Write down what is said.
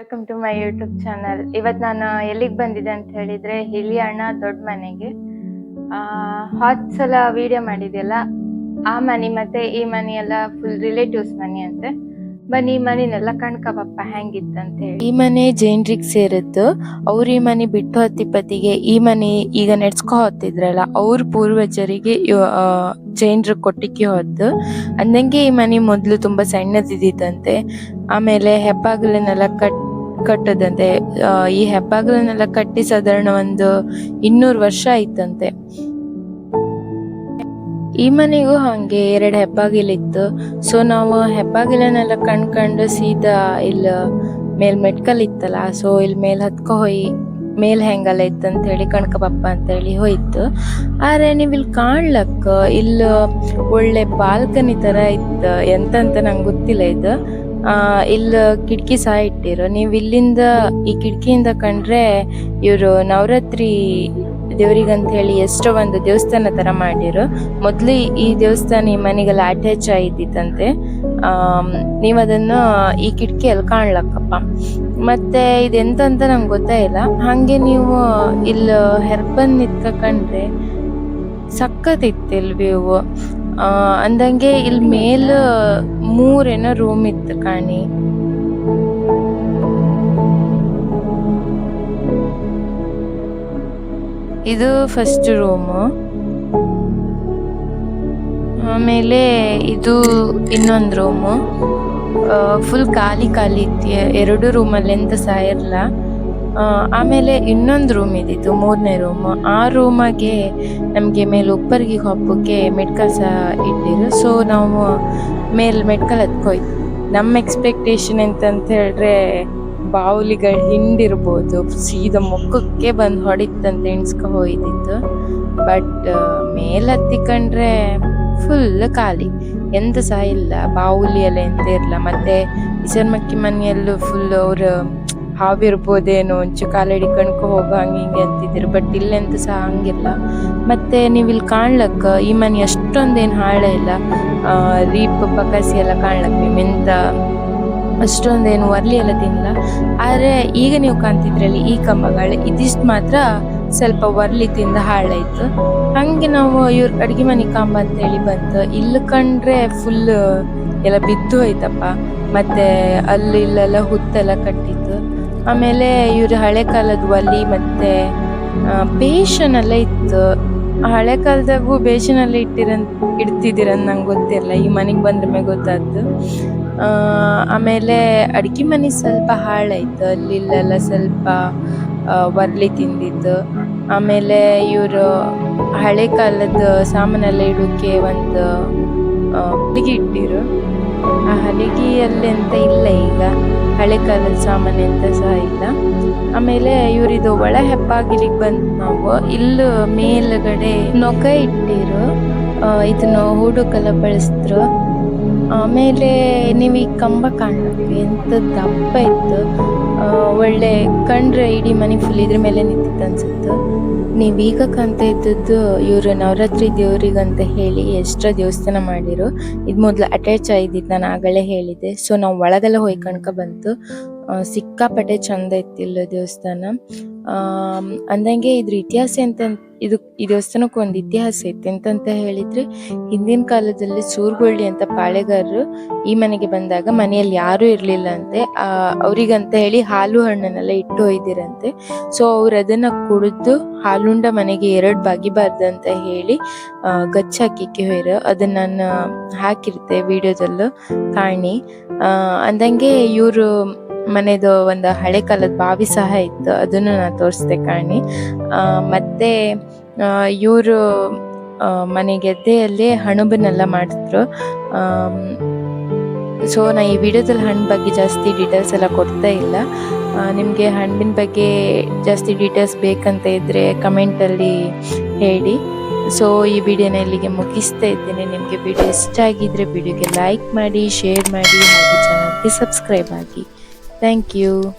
Welcome to my YouTube channel ಇವತ್ ನಾನು ಎಲ್ಲಿಗೆ ಬಂದಿದ್ದೆ ಅಂತ ಹೇಳಿದ್ರೆ ಹಿಲಿ ಅಣ್ಣ ದೊಡ್ಡ ಮನೆಗೆ. ಹಾತ್ ಸಲ ವಿಡಿಯೋ ಮಾಡಿದೆಯಲ್ಲ, ಆ ಮನೆ ಮತ್ತೆ ಈ ಮನೆ ಎಲ್ಲ ಫುಲ್ ರಿಲೇಟಿವ್ಸ್ ಮನೆ ಅಂತೆ. ಬನ್ನಿ, ಈ ಮನೆನೆಲ್ಲ ಕಣ್ಕಬಪ್ಪ ಹೆಂಗಿತ್ತಂತ ಹೇಳಿ. ಈ ಮನೆ ಜೈನ್ರಿಗೆ ಸೇರಿದ್ದು ಅವ್ರ ಈ ಮನೆ ಬಿಟ್ಟು ಹತ್ತಿಪ್ಪತ್ತಿಗೆ ಈ ಮನೆ ಈಗ ನೆಡ್ಸ್ಕೊ ಹೊತ್ತಿದ್ರಲ್ಲ, ಅವ್ರ ಪೂರ್ವಜರಿಗೆ ಜೈನ್ರ ಕೊಟ್ಟಿಕ್ಕೆ ಹೊತ್ತು. ಅಂದಂಗೆ ಈ ಮನೆ ಮೊದಲು ತುಂಬಾ ಸಣ್ಣದಿದ್ದಂತೆ ಆಮೇಲೆ ಹೆಬ್ಬಾಗಿಲನ್ನೆಲ್ಲ ಕಟ್ ಕಟ್ಟದಂತೆ ಈ ಹೆಬ್ಬಾಗಿಲನ್ನೆಲ್ಲ ಕಟ್ಟಿ ಸಾಧಾರಣ ಒಂದು ಇನ್ನೂರು ವರ್ಷ ಆಯ್ತಂತೆ. ಈ ಮನೆಗೂ ಹಂಗೆ ಎರಡು ಹೆಬ್ಬಾಗಿಲಿತ್ತು. ಸೊ ನಾವು ಹೆಬ್ಬಾಗಿಲನ್ನೆಲ್ಲ ಕಣ್ಕೊಂಡು ಸೀದಾ ಇಲ್ಲ ಮೇಲ್ ಮೆಟ್ಕಲ್ ಇತ್ತಲ್ಲ ಸೊ ಇಲ್ಲಿ ಮೇಲ್ ಹತ್ಕೊ ಹೋಯ್, ಮೇಲ್ ಹೆಂಗಲ್ಲ ಅಂತ ಹೇಳಿ ಕಣ್ಕಬಪ್ಪ ಅಂತ ಹೇಳಿ ಹೋಯ್ತು. ಆದ್ರೆ ನೀವು ಇಲ್ಲಿ ಕಾಣ್ಲಕ್ಕ, ಇಲ್ಲ ಒಳ್ಳೆ ಬಾಲ್ಕನಿ ತರ ಇತ್ತು ಎಂತಂತ ನಂಗೆ ಗೊತ್ತಿಲ್ಲ ಇದು. ಇಲ್ಲ ಕಿಟಕಿ ಸಹ ಇಟ್ಟಿರು. ನೀವು ಇಲ್ಲಿಂದ ಈ ಕಿಟಕಿಯಿಂದ ಕಂಡ್ರೆ ಇವರು ನವರಾತ್ರಿ ದೇವರಿಗಂತ ಹೇಳಿ ಎಷ್ಟೋ ಒಂದು ದೇವಸ್ಥಾನ ತರ ಮಾಡಿರು. ಮೊದಲು ಈ- ದೇವಸ್ಥಾನ ಈ ಮನೆಗೆಲ್ಲ ಅಟ್ಯಾಚ್ ಆಯ್ತಿತ್ತಂತೆ ನೀವು ಅದನ್ನು ಈ ಕಿಟಕಿಯಲ್ಲಿ ಕಾಣ್ಲಕ್ಕಪ್ಪ. ಮತ್ತೆ ಇದೆಂತಂತ ನಂಗೆ ಗೊತ್ತೇ ಇಲ್ಲ. ಹಾಗೆ ನೀವು ಇಲ್ಲಿ ಹೆರ್ಬನ್ ನಿತ್ಕೊಂಡ್ರೆ ಸಖತ್ ಇತ್ತು ಅಂದಂಗೆ ಇಲ್ಲಿ ಮೇಲ್ ಮೂರೇನೋ ರೂಮ್ ಇತ್ತು ಕಾಣಿ. ಇದು ಫಸ್ಟ್ ರೂಮು ಆಮೇಲೆ ಇದು ಇನ್ನೊಂದು ರೂಮು ಫುಲ್ ಖಾಲಿ ಖಾಲಿ ಇತ್ತು. ಎರಡು ರೂಮಲ್ಲಿ ಎಂತ ಸಹ ಆಮೇಲೆ ಇನ್ನೊಂದು ರೂಮ್ ಇದ್ದಿತ್ತು ಮೂರನೇ ರೂಮ್ ಆ ರೂಮಾಗೆ ನಮಗೆ ಮೇಲೆ ಉಪ್ಪರಿಗೆ ಹಬ್ಬಕ್ಕೆ ಮೆಡ್ಕಲ್ ಸಹ ಇಟ್ಟಿರು ಸೊ ನಾವು ಮೇಲೆ ಮೆಡ್ಕಲ್ ಹತ್ಕೋಯ್ತು ನಮ್ಮ ಎಕ್ಸ್ಪೆಕ್ಟೇಷನ್ ಎಂತಂತ ಹೇಳಿದ್ರೆ, ಬಾವುಲಿಗಳು ಹಿಂಡಿರ್ಬೋದು. ಸೀದಾ ಮುಖಕ್ಕೆ ಬಂದು ಹೊಡಿತಂತ ಎಣ್ಸ್ಕ ಹೋಯ್ದಿತ್ತು ಬಟ್ ಮೇಲೆ ಹತ್ತಿಕೊಂಡ್ರೆ ಫುಲ್ ಖಾಲಿ. ಎಂತ ಸಹ ಇಲ್ಲ. ಬಾವುಲಿ ಎಲ್ಲ ಎಂತ ಇರಲ್ಲ ಮತ್ತೆ ಇಸರ್ಮಕ್ಕಿ ಮನೆಯಲ್ಲೂ ಫುಲ್ ಅವ್ರು ಹಾವಿರ್ಬೋದೇನೋ ಒಂಚು ಕಾಲಡಿ ಕಣ್ಕೊ ಹೋಗೋ ಹಂಗೆ ಹಿಂಗೆ ಅಂತಿದ್ರು ಬಟ್ ಇಲ್ಲೆಂತ ಸಹ ಹಂಗಿಲ್ಲ. ಮತ್ತೆ ನೀವು ಇಲ್ಲಿ ಕಾಣ್ಲಕ್ಕ, ಈ ಮನೆ ಅಷ್ಟೊಂದೇನು ಹಾಳೆ ಇಲ್ಲ. ರೀಪ್ ಪಕಾಸಿ ಎಲ್ಲ ಕಾಣ್ಲಕ್ ನೀವು ಎಂತ ಅಷ್ಟೊಂದೇನು ಒರ್ಲಿ ಎಲ್ಲ ತಿನ್ನಲ್ಲ ಆದರೆ ಈಗ ನೀವು ಕಾಣ್ತಿದ್ರಲ್ಲಿ ಈ ಕಂಬಗಳು, ಇದಿಷ್ಟು ಮಾತ್ರ ಸ್ವಲ್ಪ ಒರ್ಲಿ ತಿಂದ ಹಾಳಾಯ್ತು ಹಂಗೆ ನಾವು ಇವ್ರ ಅಡ್ಗೆ ಮನೆ ಕಂಬ ಅಂತ ಹೇಳಿ ಬಂತು. ಇಲ್ಲಿ ಕಂಡ್ರೆ ಫುಲ್ ಎಲ್ಲ ಬಿದ್ದು ಹೋಯ್ತಪ್ಪ. ಮತ್ತೆ ಅಲ್ಲಿ ಇಲ್ಲೆಲ್ಲ ಹುತ್ತೆಲ್ಲ ಕಟ್ಟಿತ್ತು. ಆಮೇಲೆ ಇವ್ರ ಹಳೆ ಕಾಲದ ಒಲಿ ಮತ್ತೆ ಬೇಷನ್ ಎಲ್ಲ ಇತ್ತು. ಹಳೆ ಕಾಲದಾಗೂ ಬೇಷನಲ್ಲಿ ಇಟ್ಟಿರನ್ ಇಡ್ತಿದ್ದೀರಂತ ನಂಗೆ ಗೊತ್ತಿರಲ್ಲ ಈ ಮನೆಗೆ ಬಂದ್ರ ಮೇಲೆ ಗೊತ್ತಾಯ್ತು ಆಮೇಲೆ ಅಡುಗೆ ಮನೆ ಸ್ವಲ್ಪ ಹಾಳಾಯ್ತು. ಅಲ್ಲಿಲ್ಲೆಲ್ಲ ಸ್ವಲ್ಪ ಬರಲಿ ತಿಂದಿತ್ತು. ಆಮೇಲೆ ಇವರು ಹಳೆ ಕಾಲದ ಸಾಮಾನೆಲ್ಲ ಇಡೋಕೆ ಒಂದು ಅಡುಗೆ ಇಟ್ಟಿರು ಆ ಹಲಿಗೆಯಲ್ಲಿ ಎಂತ ಇಲ್ಲ ಈಗ. ಹಳೆ ಕಾಲದ ಸಾಮಾನು ಎಂತ ಸಹ ಇಲ್ಲ. ಆಮೇಲೆ ಇವರಿದು ಒಳ ಹೆಬ್ಬಾಗಿಲಿಗೆ ಬಂದು ನಾವು ಇಲ್ಲಿ ಮೇಲ್ಗಡೆ ನೊಗ ಇಟ್ಟಿರು. ಇದನ್ನು ಇದನ್ನ ಹೂಡುಕೆಲ್ಲ ಬಳಸಿದ್ರು. ಆಮೇಲೆ ನೀವು ಈ ಕಂಬ ಕಾಣ್ತೀವಿ ಎಂತ ದಪ್ಪ ಇತ್ತು. ಒಳ್ಳೆ ಕಂಡ್ರೆ ಇಡೀ ಮನೆ ಫುಲ್ ಇದ್ರ ಮೇಲೆ ನಿಂತಿತ್ತು ಅನ್ಸುತ್ತೆ. ನೀವೀಗ ಕಾಣ್ತಾ ಇದ್ದದ್ದು ಇವರು ನವರಾತ್ರಿ ದೇವರಿಗಂತ ಹೇಳಿ ಎಕ್ಸ್ಟ್ರಾ ದೇವಸ್ಥಾನ ಮಾಡಿರು. ಇದು ಮೊದಲು ಅಟ್ಯಾಚ್ ಆಗಿದ್ದು ನಾನು ಆಗಲೇ ಹೇಳಿದೆ ಸೊ ನಾವು ಒಳಗೆಲ್ಲ ಹೋಗಿ ಕಣ್ಕ ಬಂತು. ಸಿಕ್ಕಾಪಟ್ಟೆ ಚಂದ ಇತ್ತು ಇಲ್ಲಿ ದೇವಸ್ಥಾನ ಅಂದಂಗೆ ಇದ್ರ ಇತಿಹಾಸ ಎಂತ ಇದು ಈ ದೇವಸ್ಥಾನಕ್ಕೆ ಒಂದು ಇತಿಹಾಸ ಇತ್ತು. ಎಂತಂತ ಹೇಳಿದ್ರೆ, ಹಿಂದಿನ ಕಾಲದಲ್ಲಿ ಸೂರ್ಗೊಳ್ಳಿ ಅಂತ ಪಾಳೆಗಾರರು ಈ ಮನೆಗೆ ಬಂದಾಗ ಮನೆಯಲ್ಲಿ ಯಾರೂ ಇರ್ಲಿಲ್ಲ ಅಂತೆ. ಅವರಿಗಂತ ಹೇಳಿ ಹಾಲು ಹಣ್ಣನ್ನೆಲ್ಲ ಇಟ್ಟು ಒಯ್ದಿರಂತೆ. ಸೊ ಅವ್ರು ಅದನ್ನ ಕುಡಿದು ಹಾಲುಂಡ ಮನೆಗೆ ಎರಡು ಬಾಗಿಬಾರ್ದು ಅಂತ ಹೇಳಿ ಗಚ್ಚ ಹಾಕಿಕ್ಕೆ ಹೋಯ್ರು. ಅದನ್ನ ನಾನು ಹಾಕಿರ್ತೆ ವಿಡಿಯೋದಲ್ಲೂ ಕಾಣಿ. ಅಂದಂಗೆ ಇವರು ಮನೆದು ಒಂದು ಹಳೆ ಕಾಲದ ಬಾವಿ ಸಹ ಇತ್ತು. ಅದನ್ನು ನಾನು ತೋರಿಸ್ದೆ ಕಾಣಿ. ಮತ್ತೆ ಇವರು ಮನೆ ಗೆದ್ದೆಯಲ್ಲಿ ಹಣಬನ್ನೆಲ್ಲ ಮಾಡಿದ್ರು ಸೊ, ನಾ ಈ ವಿಡಿಯೋದಲ್ಲಿ ಹಣ್ಣು ಬಗ್ಗೆ ಜಾಸ್ತಿ ಡೀಟೇಲ್ಸ್ ಎಲ್ಲ ಕೊಡ್ತಾ ಇಲ್ಲ. ನಿಮಗೆ ಹಣ್ಣಿನ ಬಗ್ಗೆ ಜಾಸ್ತಿ ಡೀಟೇಲ್ಸ್ ಬೇಕಂತ ಇದ್ದರೆ ಕಮೆಂಟಲ್ಲಿ ಹೇಳಿ. ಸೊ, ಈ ವಿಡಿಯೋನ ಇಲ್ಲಿಗೆ ಮುಗಿಸ್ತಾ ಇದ್ದೇನೆ. ನಿಮಗೆ ವಿಡಿಯೋ ಇಷ್ಟ ಆಗಿದ್ರೆ ವಿಡಿಯೋಗೆ ಲೈಕ್ ಮಾಡಿ, ಶೇರ್ ಮಾಡಿ, ಹಾಗೆ ಚಾನಲ್ಗೆ ಸಬ್ಸ್ಕ್ರೈಬ್ ಆಗಿ. Thank you.